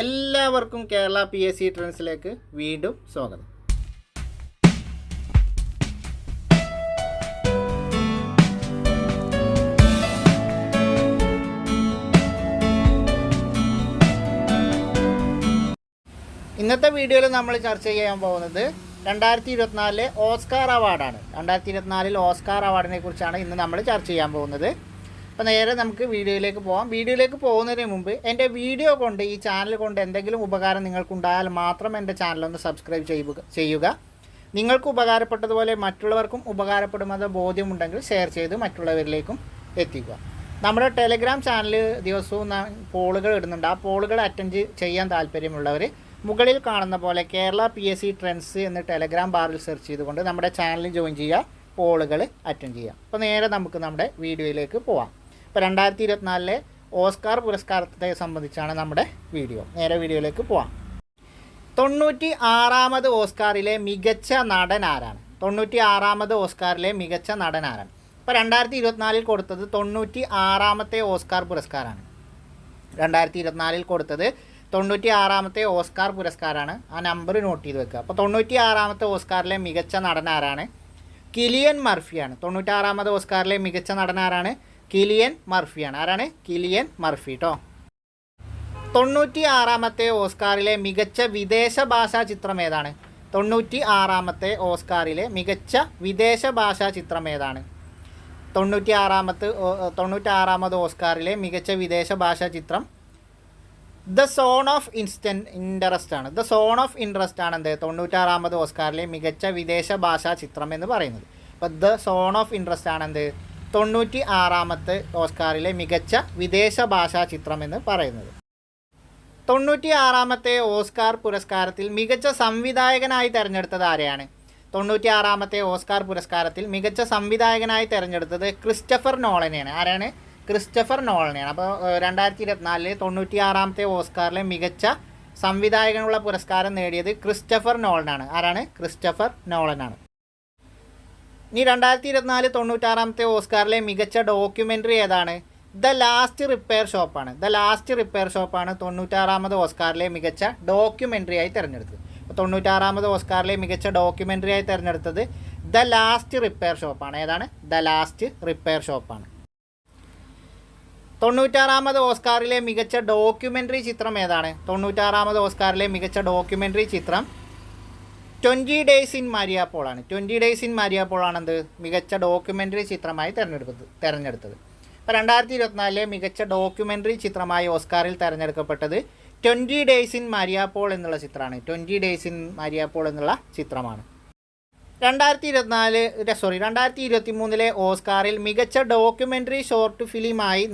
എല്ലാവർക്കും Kerala P S C ട്രെൻഡ്സിലേക്ക് വീണ്ടും സ്വാഗതം. ഇന്നത്തെ വീഡിയോയിൽ നമ്മൾ ചർച്ച ചെയ്യാൻ പോകുന്നത് രണ്ടായിരത്തി ഇരുപത്തിനാലിലെ ഓസ്കാർ അവാർഡാണ്. രണ്ടായിരത്തി ഇരുപത്തിനാലിൽ ഓസ്കാർ അവാർഡിനെ കുറിച്ചാണ് ഇന്ന് നമ്മൾ ചർച്ച ചെയ്യാൻ പോകുന്നത്. അപ്പോൾ നേരെ നമുക്ക് വീഡിയോയിലേക്ക് പോകാം വീഡിയോയിലേക്ക് പോകുന്നതിന് മുമ്പ് എന്റെ വീഡിയോ കൊണ്ട് ഈ ചാനൽ കൊണ്ട് എന്തെങ്കിലും ഉപകാരം നിങ്ങൾക്കുണ്ടായാൽ മാത്രം എന്റെ ചാനലൊന്ന് സബ്സ്ക്രൈബ് ചെയ്യുക ചെയ്യുക. നിങ്ങൾക്ക് ഉപകാരപ്പെട്ടതുപോലെ മറ്റുള്ളവർക്കും ഉപകാരപ്പെടുമെന്ന ബോധ്യമുണ്ടെങ്കിൽ ഷെയർ ചെയ്ത് മറ്റുള്ളവരിലേക്കും എത്തിക്കുക. നമ്മുടെ ടെലിഗ്രാം ചാനൽ ദിവസവും പോളുകൾ ഇടുന്നുണ്ട്. ആ പോളുകൾ അറ്റൻഡ് ചെയ്യാൻ താല്പര്യമുള്ളവർ മുകളിൽ കാണുന്ന പോലെ Kerala P S C trends എന്ന് ടെലഗ്രാം ബാറിൽ സെർച്ച് ചെയ്തുകൊണ്ട് നമ്മുടെ ചാനലിൽ ജോയിൻ ചെയ്യുക പോളുകൾ അറ്റൻഡ് ചെയ്യുക. അപ്പോൾ നേരെ നമുക്ക് നമ്മുടെ വീഡിയോയിലേക്ക് പോവാം. ഇപ്പോൾ രണ്ടായിരത്തി ഇരുപത്തിനാലിലെ ഓസ്കാർ പുരസ്കാരത്തെ സംബന്ധിച്ചാണ് നമ്മുടെ വീഡിയോ. നേരെ വീഡിയോയിലേക്ക് പോവാം. തൊണ്ണൂറ്റി ആറാമത് ഓസ്കാറിലെ മികച്ച നടൻ ആരാണ്? തൊണ്ണൂറ്റി ആറാമത് ഓസ്കാറിലെ മികച്ച നടൻ ആരാണ്? ഇപ്പോൾ രണ്ടായിരത്തി ഇരുപത്തിനാലിൽ കൊടുത്തത് തൊണ്ണൂറ്റി ആറാമത്തെ ഓസ്കാർ പുരസ്കാരമാണ് രണ്ടായിരത്തി ഇരുപത്തിനാലിൽ കൊടുത്തത് തൊണ്ണൂറ്റി ആറാമത്തെ ഓസ്കാർ പുരസ്കാരമാണ് ആ നമ്പർ നോട്ട് ചെയ്ത് വെക്കുക. അപ്പോൾ തൊണ്ണൂറ്റി ആറാമത്തെ ഓസ്കാറിലെ മികച്ച നടൻ ആരാണ്? കിലിയൻ മർഫിയാണ്. തൊണ്ണൂറ്റാറാമത് ഓസ്കാറിലെ മികച്ച നടൻ ആരാണ്? കിലിയൻ മർഫിയാണ്. ആരാണ്? കിലിയൻ മർഫി കേട്ടോ തൊണ്ണൂറ്റി ആറാമത്തെ ഓസ്കാറിലെ മികച്ച വിദേശ ഭാഷാ ചിത്രം ഏതാണ്? തൊണ്ണൂറ്റി ആറാമത്തെ ഓസ്കാറിലെ മികച്ച വിദേശ ഭാഷാ ചിത്രം ഏതാണ്? തൊണ്ണൂറ്റി ആറാമത്തെ തൊണ്ണൂറ്റി ആറാമത് ഓസ്കാറിലെ മികച്ച വിദേശ ഭാഷാ ചിത്രം ദ സോൺ ഓഫ് ഇൻസ്റ്റൻ ഇൻട്രസ്റ്റ് ആണ്. ദ സോൺ ഓഫ് ഇൻട്രസ്റ്റ് ആണ് എന്ത്? തൊണ്ണൂറ്റാറാമത് ഓസ്കാറിലെ മികച്ച വിദേശ ഭാഷാ ചിത്രം എന്ന് പറയുന്നത്. അപ്പോൾ ദ സോൺ ഓഫ് ഇൻട്രസ്റ്റ് ആണ് എന്ത്? തൊണ്ണൂറ്റി ആറാമത്തെ ഓസ്കാറിലെ മികച്ച വിദേശ ഭാഷാ ചിത്രം എന്ന് പറയുന്നത്. തൊണ്ണൂറ്റി ആറാമത്തെ ഓസ്കാർ പുരസ്കാരത്തിൽ മികച്ച സംവിധായകനായി തിരഞ്ഞെടുത്തത് ആരെയാണ്? തൊണ്ണൂറ്റി ആറാമത്തെ ഓസ്കാർ പുരസ്കാരത്തിൽ മികച്ച സംവിധായകനായി തിരഞ്ഞെടുത്തത് ക്രിസ്റ്റഫർ നോളനെയാണ്. ആരാണ്? ക്രിസ്റ്റഫർ നോളനെയാണ്. അപ്പോൾ രണ്ടായിരത്തി ഇരുപത്തിനാലിലെ തൊണ്ണൂറ്റി ആറാമത്തെ ഓസ്കാറിലെ മികച്ച സംവിധായകനുള്ള പുരസ്കാരം നേടിയത് ക്രിസ്റ്റഫർ നോളനാണ്. ആരാണ്? ക്രിസ്റ്റഫർ നോളനാണ്. ഇനി രണ്ടായിരത്തി ഇരുപത്തിനാല് തൊണ്ണൂറ്റാറാമത്തെ ഓസ്കാറിലെ മികച്ച ഡോക്യുമെന്ററി ഏതാണ്? ദ ലാസ്റ്റ് റിപ്പയർ ഷോപ്പാണ്. ദ ലാസ്റ്റ് റിപ്പയർ ഷോപ്പാണ് തൊണ്ണൂറ്റാറാമത് ഓസ്കാറിലെ മികച്ച ഡോക്യുമെന്ററി ആയി തിരഞ്ഞെടുത്തത്. തൊണ്ണൂറ്റാറാമത് ഓസ്കാറിലെ മികച്ച ഡോക്യുമെന്ററി ആയി തിരഞ്ഞെടുത്തത് ദ ലാസ്റ്റ് റിപ്പയർ ഷോപ്പാണ്. ഏതാണ്? ദ ലാസ്റ്റ് റിപ്പയർ ഷോപ്പാണ്. തൊണ്ണൂറ്റാറാമത് ഓസ്കാറിലെ മികച്ച ഡോക്യുമെന്ററി ചിത്രം ഏതാണ്? തൊണ്ണൂറ്റാറാമത് ഓസ്കാറിലെ മികച്ച ഡോക്യുമെന്ററി ചിത്രം ട്വന്റി ഡേയ്സ് ഇൻ മാരിയാപ്പോളാണ്. ട്വന്റി ഡേയ്സ് ഇൻ മാരിയാപ്പോളാണ് എന്ത് മികച്ച ഡോക്യുമെന്ററി ചിത്രമായി തിരഞ്ഞെടുത്തത് തിരഞ്ഞെടുത്തത്. അപ്പോൾ രണ്ടായിരത്തി ഇരുപത്തിനാലിലെ മികച്ച ഡോക്യുമെന്ററി ചിത്രമായി ഓസ്കാറിൽ തിരഞ്ഞെടുക്കപ്പെട്ടത് ട്വന്റി ഡേയ്സ് ഇൻ മാരിയാപ്പോൾ എന്നുള്ള ചിത്രമാണ്. ട്വന്റി ഡേയ്സ് ഇൻ മാരിയാപ്പോൾ എന്നുള്ള ചിത്രമാണ്. രണ്ടായിരത്തി ഇരുപത്തിനാല് സോറി രണ്ടായിരത്തി ഇരുപത്തി മൂന്നിലെ ഓസ്കാറിൽ മികച്ച ഡോക്യുമെന്ററി ഷോർട്ട് ഫിലിമായി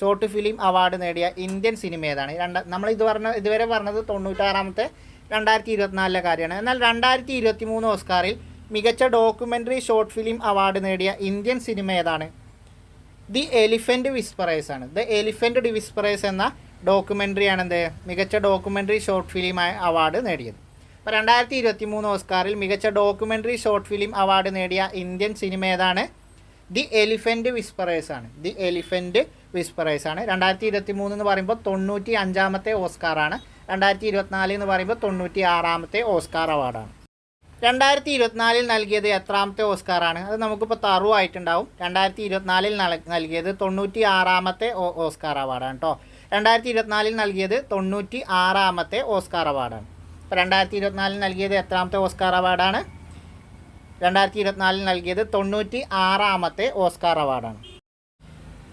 ഷോർട്ട് ഫിലിം അവാർഡ് നേടിയ ഇന്ത്യൻ സിനിമ ഏതാണ്? രണ്ട നമ്മൾ ഇത് പറഞ്ഞ ഇതുവരെ പറഞ്ഞത് തൊണ്ണൂറ്റാറാമത്തെ രണ്ടായിരത്തി ഇരുപത്തിനാലിലെ കാര്യമാണ്. എന്നാൽ രണ്ടായിരത്തി ഇരുപത്തി മൂന്ന് ഓസ്കാറിൽ മികച്ച ഡോക്യുമെന്ററി ഷോർട്ട് ഫിലിം അവാർഡ് നേടിയ ഇന്ത്യൻ സിനിമ ഏതാണ്? ദി എലിഫന്റ് വിസ്പറേഴ്സ് ആണ്. ദ എലിഫന്റ് വിസ്പറേഴ്സ് എന്ന ഡോക്യുമെന്ററിയാണ് എന്ത്? മികച്ച ഡോക്യുമെന്ററി ഷോർട്ട് ഫിലിമായി അവാർഡ് നേടിയത്. അപ്പോൾ രണ്ടായിരത്തി ഇരുപത്തി മൂന്ന് ഓസ്കാറിൽ മികച്ച ഡോക്യുമെന്ററി ഷോർട്ട് ഫിലിം അവാർഡ് നേടിയ ഇന്ത്യൻ സിനിമ ഏതാണ്? ദി എലിഫന്റ് വിസ്പറേഴ്സ് ആണ്. ദി എലിഫന്റ് വിസ്പറേഴ്സ് ആണ്. രണ്ടായിരത്തി ഇരുപത്തി മൂന്ന് എന്ന് പറയുമ്പോൾ തൊണ്ണൂറ്റി അഞ്ചാമത്തെ ഓസ്കാറാണ്. രണ്ടായിരത്തി ഇരുപത്തിനാല് എന്ന് പറയുമ്പോൾ തൊണ്ണൂറ്റി ആറാമത്തെ ഓസ്കാർ അവാർഡാണ്. രണ്ടായിരത്തി ഇരുപത്തിനാലിൽ നൽകിയത് എത്രാമത്തെ ഓസ്കാറാണ്? അത് നമുക്കിപ്പോൾ തറുവായിട്ടുണ്ടാവും. രണ്ടായിരത്തി ഇരുപത്തിനാലിൽ നൽ- നൽകിയത് തൊണ്ണൂറ്റി ആറാമത്തെ ഓസ്കാർ അവാർഡാണ് കേട്ടോ രണ്ടായിരത്തി ഇരുപത്തിനാലിൽ നൽകിയത് തൊണ്ണൂറ്റി ആറാമത്തെ ഓസ്കാർ അവാർഡാണ്. അപ്പോൾ രണ്ടായിരത്തി ഇരുപത്തിനാലിൽ നൽകിയത് എത്രാമത്തെ ഓസ്കാർ അവാർഡാണ്? രണ്ടായിരത്തി ഇരുപത്തിനാലിൽ നൽകിയത് തൊണ്ണൂറ്റി ആറാമത്തെ ഓസ്കാർ അവാർഡാണ്.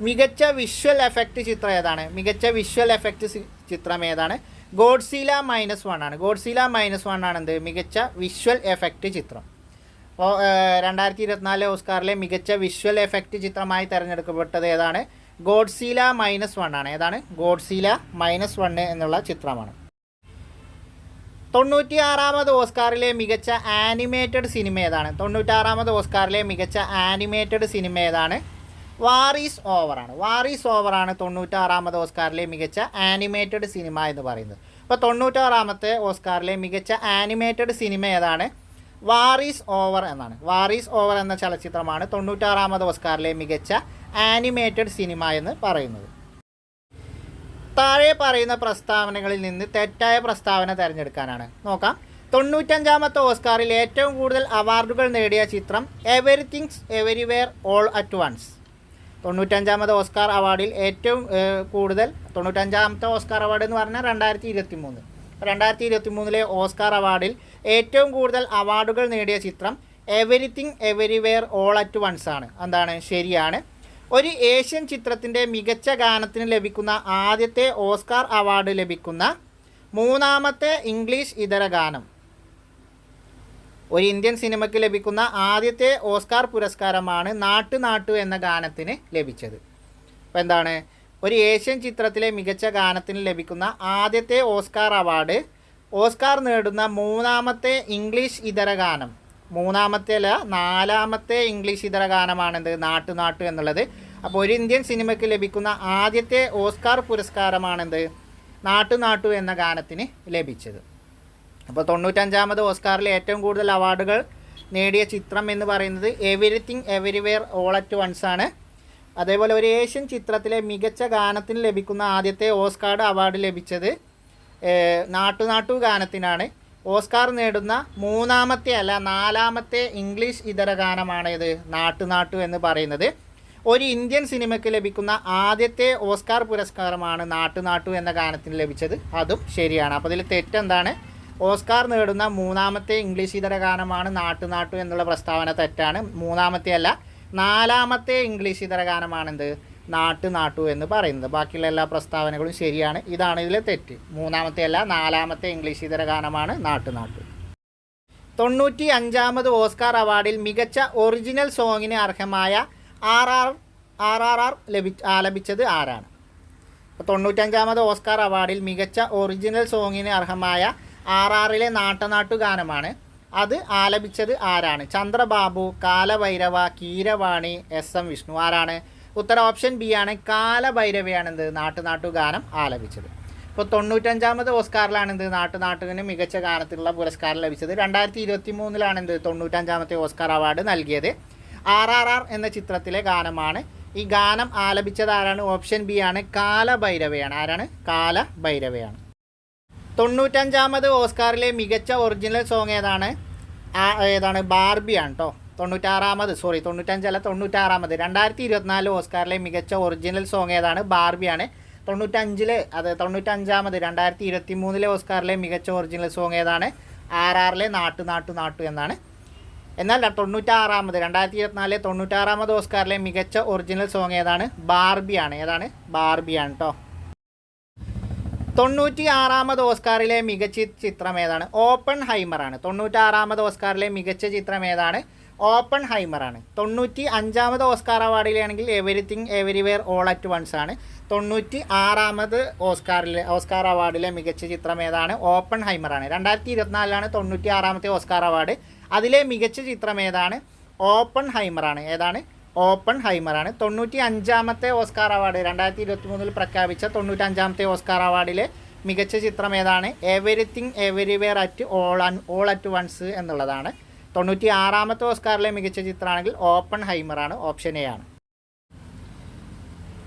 മികച്ച വിഷ്വൽ എഫക്റ്റ് ചിത്രം ഏതാണ്? മികച്ച വിഷ്വൽ എഫക്റ്റ് ചിത്രം ഏതാണ്? ഗോഡ്സീല മൈനസ് വൺ ആണ്. ഗോഡ്സീല മൈനസ് വൺ ആണ് എന്ത്? മികച്ച വിഷ്വൽ എഫക്റ്റ് ചിത്രം. രണ്ടായിരത്തി ഇരുപത്തിനാല് ഓസ്കാറിലെ മികച്ച വിഷ്വൽ എഫക്റ്റ് ചിത്രമായി തിരഞ്ഞെടുക്കപ്പെട്ടത് ഏതാണ്? ഗോഡ്സീല മൈനസ് വൺ ആണ്. ഏതാണ്? ഗോഡ്സീല മൈനസ് വൺ എന്നുള്ള ചിത്രമാണ്. തൊണ്ണൂറ്റിയാറാമത് ഓസ്കാറിലെ മികച്ച ആനിമേറ്റഡ് സിനിമ ഏതാണ്? തൊണ്ണൂറ്റാറാമത് ഓസ്കാറിലെ മികച്ച ആനിമേറ്റഡ് സിനിമ ഏതാണ്? വാറീസ് ഓവറാണ് വാറീസ് ഓവറാണ് തൊണ്ണൂറ്റാറാമത് ഓസ്കാറിലെ മികച്ച ആനിമേറ്റഡ് സിനിമ എന്ന് പറയുന്നത്. അപ്പോൾ തൊണ്ണൂറ്റാറാമത്തെ ഓസ്കാറിലെ മികച്ച ആനിമേറ്റഡ് സിനിമ ഏതാണ്? വാറീസ് ഓവർ എന്നാണ്. വാറീസ് ഓവർ എന്ന ചലച്ചിത്രമാണ് തൊണ്ണൂറ്റാറാമത് ഓസ്കാറിലെ മികച്ച ആനിമേറ്റഡ് സിനിമ എന്ന് പറയുന്നത്. താഴെ പറയുന്ന പ്രസ്താവനകളിൽ നിന്ന് തെറ്റായ പ്രസ്താവന തിരഞ്ഞെടുക്കാനാണ്. നോക്കാം. തൊണ്ണൂറ്റഞ്ചാമത്തെ ഓസ്കാറിൽ ഏറ്റവും കൂടുതൽ അവാർഡുകൾ നേടിയ ചിത്രം everything's everywhere all at once തൊണ്ണൂറ്റഞ്ചാമത്തെ Oscar അവാർഡിൽ ഏറ്റവും കൂടുതൽ തൊണ്ണൂറ്റഞ്ചാമത്തെ ഓസ്കാർ അവാർഡ് എന്ന് പറഞ്ഞാൽ രണ്ടായിരത്തി ഇരുപത്തി മൂന്ന് രണ്ടായിരത്തി ഇരുപത്തി മൂന്നിലെ ഓസ്കാർ അവാർഡിൽ ഏറ്റവും കൂടുതൽ അവാർഡുകൾ നേടിയ ചിത്രം everything everywhere all at once ആണ്. എന്താണ്? ശരിയാണ്. ഒരു ഏഷ്യൻ ചിത്രത്തിന്റെ മികച്ച ഗാനത്തിന് ലഭിക്കുന്ന ആദ്യത്തെ ഓസ്കാർ അവാർഡ് ലഭിക്കുന്ന മൂന്നാമത്തെ ഇംഗ്ലീഷ് ഇതര ഗാനം. ഒരു ഇന്ത്യൻ സിനിമയ്ക്ക് ലഭിക്കുന്ന ആദ്യത്തെ ഓസ്കാർ പുരസ്കാരമാണ് നാട്ടു നാട്ടു എന്ന ഗാനത്തിന് ലഭിച്ചത്. അപ്പോൾ എന്താണ്? ഒരു ഏഷ്യൻ ചിത്രത്തിലെ മികച്ച ഗാനത്തിന് ലഭിക്കുന്ന ആദ്യത്തെ ഓസ്കാർ അവാർഡ്. ഓസ്കാർ നേടുന്ന മൂന്നാമത്തെ ഇംഗ്ലീഷ് ഇതര ഗാനം. മൂന്നാമത്തെ അല്ല നാലാമത്തെ ഇംഗ്ലീഷ് ഇതര ഗാനമാണെന്ത്? നാട്ടു നാട്ടു എന്നുള്ളത്. അപ്പോൾ ഒരു ഇന്ത്യൻ സിനിമയ്ക്ക് ലഭിക്കുന്ന ആദ്യത്തെ ഓസ്കാർ പുരസ്കാരമാണെന്ത്? നാട്ടു നാട്ടു എന്ന ഗാനത്തിന് ലഭിച്ചത്. അപ്പോൾ തൊണ്ണൂറ്റഞ്ചാമത് ഓസ്കാറിൽ ഏറ്റവും കൂടുതൽ അവാർഡുകൾ നേടിയ ചിത്രം എന്ന് പറയുന്നത് everything everywhere all at once ആണ്. അതേപോലെ ഒരു ഏഷ്യൻ ചിത്രത്തിലെ മികച്ച ഗാനത്തിന് ലഭിക്കുന്ന ആദ്യത്തെ ഓസ്കാർഡ് അവാർഡ് ലഭിച്ചത് നാട്ടുനാട്ടു നാട്ടു നാട്ടു ഗാനത്തിനാണ്. ഓസ്കാർ നേടുന്ന മൂന്നാമത്തെ അല്ല നാലാമത്തെ ഇംഗ്ലീഷ് ഇതര ഗാനമാണ് ഇത് നാട്ടുനാട്ടു നാട്ടു എന്ന് പറയുന്നത്. ഒരു ഇന്ത്യൻ സിനിമയ്ക്ക് ലഭിക്കുന്ന ആദ്യത്തെ ഓസ്കാർ പുരസ്കാരമാണ് നാട്ടുനാട്ടു നാട്ടു എന്ന ഗാനത്തിന് ലഭിച്ചത്. അതും ശരിയാണ്. അപ്പോൾ ഇതിൽ തെറ്റെന്താണ്? ഓസ്കാർ നേടുന്ന മൂന്നാമത്തെ ഇംഗ്ലീഷ് ഇതര ഗാനമാണ് നാട്ടുനാട്ടു നാട്ടു എന്നുള്ള പ്രസ്താവന തെറ്റാണ്. മൂന്നാമത്തെ അല്ല നാലാമത്തെ ഇംഗ്ലീഷ് ഇതര ഗാനമാണെന്ത്? നാട്ടു നാട്ടു എന്ന് പറയുന്നത്. ബാക്കിയുള്ള എല്ലാ പ്രസ്താവനകളും ശരിയാണ്. ഇതാണ് ഇതിലെ തെറ്റ്. മൂന്നാമത്തെ അല്ല നാലാമത്തെ ഇംഗ്ലീഷ് ഇതര ഗാനമാണ് നാട്ടു നാട്ടു. തൊണ്ണൂറ്റി അഞ്ചാമത് ഓസ്കാർ അവാർഡിൽ മികച്ച ഒറിജിനൽ സോങ്ങിന് അർഹമായ R R R R R ലഭി ആലപിച്ചത് ആരാണ്? തൊണ്ണൂറ്റഞ്ചാമത് ഓസ്കാർ അവാർഡിൽ മികച്ച ഒറിജിനൽ സോങ്ങിന് അർഹമായ ആർ ആറിലെ നാട്ടനാട്ടു ഗാനമാണ് അത് ആലപിച്ചത് ആരാണ്? Chandrababu Kaalabhairava Keeravani S M Vishnu. ആരാണ്? ഉത്തര ഓപ്ഷൻ ബി ആണ് കാലഭൈരവയാണ് എന്ത് നാട്ടുനാട്ടു ഗാനം ആലപിച്ചത്. ഇപ്പോൾ തൊണ്ണൂറ്റഞ്ചാമത് ഓസ്കാറിലാണ് എന്ത് നാട്ടുനാട്ടുവിന് മികച്ച ഗാനത്തിനുള്ള പുരസ്കാരം ലഭിച്ചത്. രണ്ടായിരത്തി ഇരുപത്തി മൂന്നിലാണ് എന്ത് തൊണ്ണൂറ്റഞ്ചാമത്തെ ഓസ്കാർ അവാർഡ് നൽകിയത്. ആർ ആർ ആർ എന്ന ചിത്രത്തിലെ ഗാനമാണ്. ഈ ഗാനം ആലപിച്ചത് ആരാണ്? ഓപ്ഷൻ ബി ആണ് കാലഭൈരവയാണ്. ആരാണ്? കാലഭൈരവയാണ്. തൊണ്ണൂറ്റഞ്ചാമത് ഓസ്കാറിലെ മികച്ച ഒറിജിനൽ സോങ് ഏതാണ്? ഏതാണ്? ബാർബിയാണ് കേട്ടോ തൊണ്ണൂറ്റാറാമത് സോറി തൊണ്ണൂറ്റഞ്ചല്ല തൊണ്ണൂറ്റാറാമത്. രണ്ടായിരത്തി ഇരുപത്തിനാല് ഓസ്കാറിലെ മികച്ച ഒറിജിനൽ സോങ് ഏതാണ്? ബാർബിയാണ് തൊണ്ണൂറ്റഞ്ചിൽ അത് തൊണ്ണൂറ്റഞ്ചാമത് രണ്ടായിരത്തി ഇരുപത്തി മൂന്നിലെ ഓസ്കാറിലെ മികച്ച ഒറിജിനൽ സോങ് ഏതാണ്? ആർ ആറിലെ നാട്ടു നാട്ടു നാട്ടു എന്നാണ്. എന്നാൽ തൊണ്ണൂറ്റാറാമത് രണ്ടായിരത്തി ഇരുപത്തിനാലിലെ തൊണ്ണൂറ്റാറാമത് ഓസ്കാറിലെ മികച്ച ഒറിജിനൽ സോങ് ഏതാണ്? ബാർബിയാണ് ഏതാണ്? ബാർബിയാണ് കേട്ടോ തൊണ്ണൂറ്റി ആറാമത് ഓസ്കാറിലെ മികച്ച ചിത്രം ഏതാണ്? ഓപ്പൺ ഹൈമറാണ് തൊണ്ണൂറ്റാറാമത് ഓസ്കാറിലെ മികച്ച ചിത്രം ഏതാണ്? ഓപ്പൺ ഹൈമറാണ് തൊണ്ണൂറ്റി അഞ്ചാമത് Oscar അവാർഡിലാണെങ്കിൽ everything everywhere all at once ആണ്. തൊണ്ണൂറ്റി ആറാമത് ഓസ്കാറിലെ ഓസ്കാർ അവാർഡിലെ മികച്ച ചിത്രം ഏതാണ്? ഓപ്പൺ ഹൈമറാണ് രണ്ടായിരത്തി ഇരുപത്തിനാലിലാണ് തൊണ്ണൂറ്റി ആറാമത്തെ ഓസ്കാർ അവാർഡ്. അതിലെ മികച്ച ചിത്രം ഏതാണ്? ഓപ്പൺ ഹൈമറാണ് ഏതാണ്? ഓപ്പൺ ഹൈമറാണ്. തൊണ്ണൂറ്റി അഞ്ചാമത്തെ ഓസ്കാർ അവാർഡ് രണ്ടായിരത്തി ഇരുപത്തി മൂന്നിൽ പ്രഖ്യാപിച്ച തൊണ്ണൂറ്റി അഞ്ചാമത്തെ ഓസ്കാർ അവാർഡിലെ മികച്ച ചിത്രം ഏതാണ്? Everything everywhere at all and all at once എന്നുള്ളതാണ്. തൊണ്ണൂറ്റി ആറാമത്തെ ഓസ്കാറിലെ മികച്ച ചിത്രമാണെങ്കിൽ ഓപ്പൺ ഹൈമറാണ് ഓപ്ഷൻ എ ആണ്.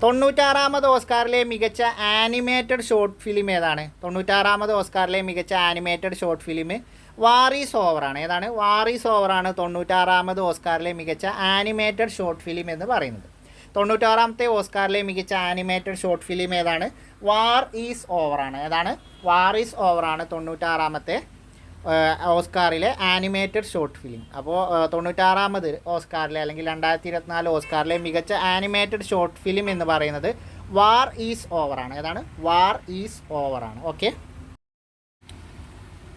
തൊണ്ണൂറ്റാറാമത് ഓസ്കാറിലെ മികച്ച ആനിമേറ്റഡ് ഷോർട്ട് ഫിലിം ഏതാണ്? തൊണ്ണൂറ്റാറാമത് ഓസ്കാറിലെ മികച്ച animated short film war is ഓവറാണ്. ഏതാണ്? വാറീസ് ഓവറാണ് തൊണ്ണൂറ്റാറാമത് ഓസ്കാറിലെ മികച്ച ആനിമേറ്റഡ് ഷോർട്ട് ഫിലിം എന്ന് പറയുന്നത്. തൊണ്ണൂറ്റാറാമത്തെ ഓസ്കാറിലെ മികച്ച ആനിമേറ്റഡ് ഷോർട്ട് ഫിലിം ഏതാണ്? വാർ ഈസ് ഓവറാണ്. ഏതാണ്? വാർ ഈസ് ഓവറാണ് തൊണ്ണൂറ്റാറാമത്തെ ഓസ്കാറിലെ ആനിമേറ്റഡ് ഷോർട്ട് ഫിലിം. അപ്പോൾ തൊണ്ണൂറ്റാറാമത് ഓസ്കാറിലെ അല്ലെങ്കിൽ രണ്ടായിരത്തി ഇരുപത്തിനാല് ഓസ്കാറിലെ മികച്ച ആനിമേറ്റഡ് ഷോർട്ട് ഫിലിം എന്ന് പറയുന്നത് വാർ ഈസ് ഓവറാണ് ഏതാണ്? വാർ ഈസ് ഓവറാണ് ഓക്കെ?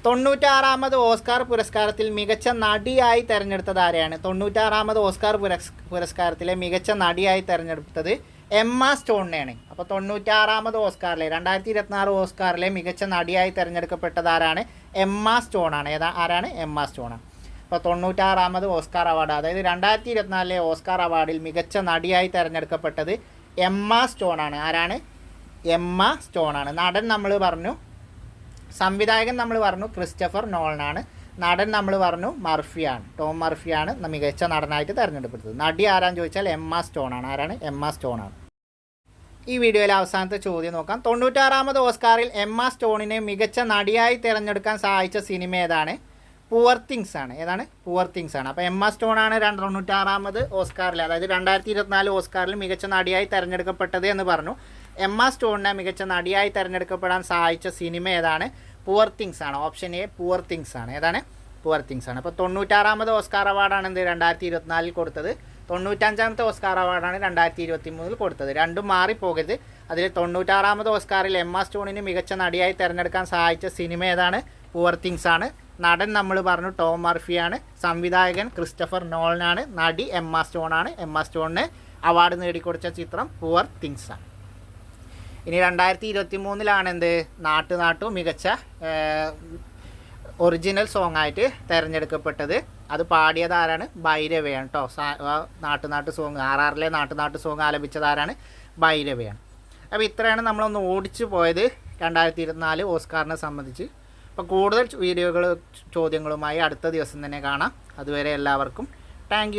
തൊണ്ണൂറ്റാറാമത് ഓസ്കാർ പുരസ്കാരത്തിൽ മികച്ച നടിയായി തിരഞ്ഞെടുത്തത് ആരെയാണ്? തൊണ്ണൂറ്റാറാമത് ഓസ്കാർ പുരസ് പുരസ്കാരത്തിലെ മികച്ച നടിയായി തിരഞ്ഞെടുത്തത് എമ്മ സ്റ്റോണിനെയാണ് അപ്പോൾ തൊണ്ണൂറ്റാറാമത് ഓസ്കാറിലെ രണ്ടായിരത്തി ഇരുപത്തിനാറ് ഓസ്കാറിലെ മികച്ച നടിയായി തിരഞ്ഞെടുക്കപ്പെട്ടത് ആരാണ് എം ആ സ്റ്റോണാണ് ഏതാ ആരാണ്? എം ആ സ്റ്റോണാണ് അപ്പോൾ തൊണ്ണൂറ്റാറാമത് ഓസ്കാർ അവാർഡ് അതായത് രണ്ടായിരത്തി ഇരുപത്തിനാലിലെ ഓസ്കാർ അവാർഡിൽ മികച്ച നടിയായി തിരഞ്ഞെടുക്കപ്പെട്ടത് എം ആ സ്റ്റോണാണ് ആരാണ്? എം ആ സ്റ്റോണാണ് നടൻ നമ്മൾ പറഞ്ഞു സംവിധായകൻ നമ്മൾ പറഞ്ഞു ക്രിസ്റ്റഫർ നോളനാണ്. നടൻ നമ്മൾ പറഞ്ഞു മർഫിയാണ്. ടോം മർഫിയാണ് മികച്ച നടനായിട്ട് തിരഞ്ഞെടുപ്പെടുത്തത് നടി ആരാന്ന് ചോദിച്ചാൽ എം സ്റ്റോൺ ആണ്. ആരാണ്? എം സ്റ്റോൺ ആണ്. ഈ വീഡിയോയിലെ അവസാനത്തെ ചോദ്യം നോക്കാം. തൊണ്ണൂറ്റാറാമത് ഓസ്കാറിൽ എം ആ സ്റ്റോണിനെ മികച്ച നടിയായി തിരഞ്ഞെടുക്കാൻ സഹായിച്ച സിനിമ ഏതാണ്? പുവർ തിങ്സ് ആണ്. ഏതാണ്? പുവർ തിങ്സ് ആണ്. അപ്പോൾ എം ആ സ്റ്റോൺ ആണ് രണ്ട് തൊണ്ണൂറ്റാറാമത് ഓസ്കാറിൽ അതായത് രണ്ടായിരത്തി ഇരുപത്തിനാല് ഓസ്കാറിൽ മികച്ച നടിയായി തിരഞ്ഞെടുക്കപ്പെട്ടത് എന്ന് പറഞ്ഞു. എം ആ സ്റ്റോണിനെ മികച്ച നടിയായി തിരഞ്ഞെടുക്കപ്പെടാൻ സഹായിച്ച സിനിമ ഏതാണ്? പുവർ തിങ്സ് ആണ്. ഓപ്ഷൻ എ പുവർ തിങ്സ് ആണ്. ഏതാണ്? പുവർ തിങ്സ് ആണ്. അപ്പോൾ തൊണ്ണൂറ്റാറാമത് ഓസ്കാർ അവാർഡാണ് എന്ത്? രണ്ടായിരത്തി ഇരുപത്തിനാലിൽ കൊടുത്തത്. തൊണ്ണൂറ്റഞ്ചാമത്തെ ഓസ്കാർ അവാർഡാണ് രണ്ടായിരത്തി ഇരുപത്തി മൂന്നിൽ കൊടുത്തത്. രണ്ടും മാറിപ്പോകരുത്. അതിൽ തൊണ്ണൂറ്റാറാമത് ഓസ്കാറിൽ എം ആ സ്റ്റോണിന് മികച്ച നടിയായി തിരഞ്ഞെടുക്കാൻ സഹായിച്ച സിനിമ ഏതാണ്? പുവർ തിങ്സ് ആണ്. നടൻ നമ്മൾ പറഞ്ഞു ടോം മർഫിയാണ് സംവിധായകൻ ക്രിസ്റ്റഫർ നോളനാണ്. നടി എം ആ സ്റ്റോണാണ് എം ആ സ്റ്റോണിന് അവാർഡ് നേടിക്കൊടുത്ത ചിത്രം പുവർ തിങ്സ് ആണ്. ഇനി രണ്ടായിരത്തി ഇരുപത്തി മൂന്നിലാണ് എന്ത് നാട്ടു നാട്ടു മികച്ച ഒറിജിനൽ സോങ് ആയിട്ട് തിരഞ്ഞെടുക്കപ്പെട്ടത്. അത് പാടിയത് ആരാണ്? ഭൈരവയാണ് കേട്ടോ നാട്ടു നാട്ടു സോങ് ആർ ആറിലെ നാട്ടു നാട്ടു സോങ് ആലപിച്ചത് ഭൈരവയാണ്. അപ്പോൾ ഇത്രയാണ് നമ്മളൊന്ന് ഓടിച്ചു പോയത് രണ്ടായിരത്തി ഇരുപത്തിനാല് ഓസ്കാറിനെ സംബന്ധിച്ച്. അപ്പോൾ കൂടുതൽ വീഡിയോകൾ ചോദ്യങ്ങളുമായി അടുത്ത ദിവസം തന്നെ കാണാം. അതുവരെ എല്ലാവർക്കും താങ്ക്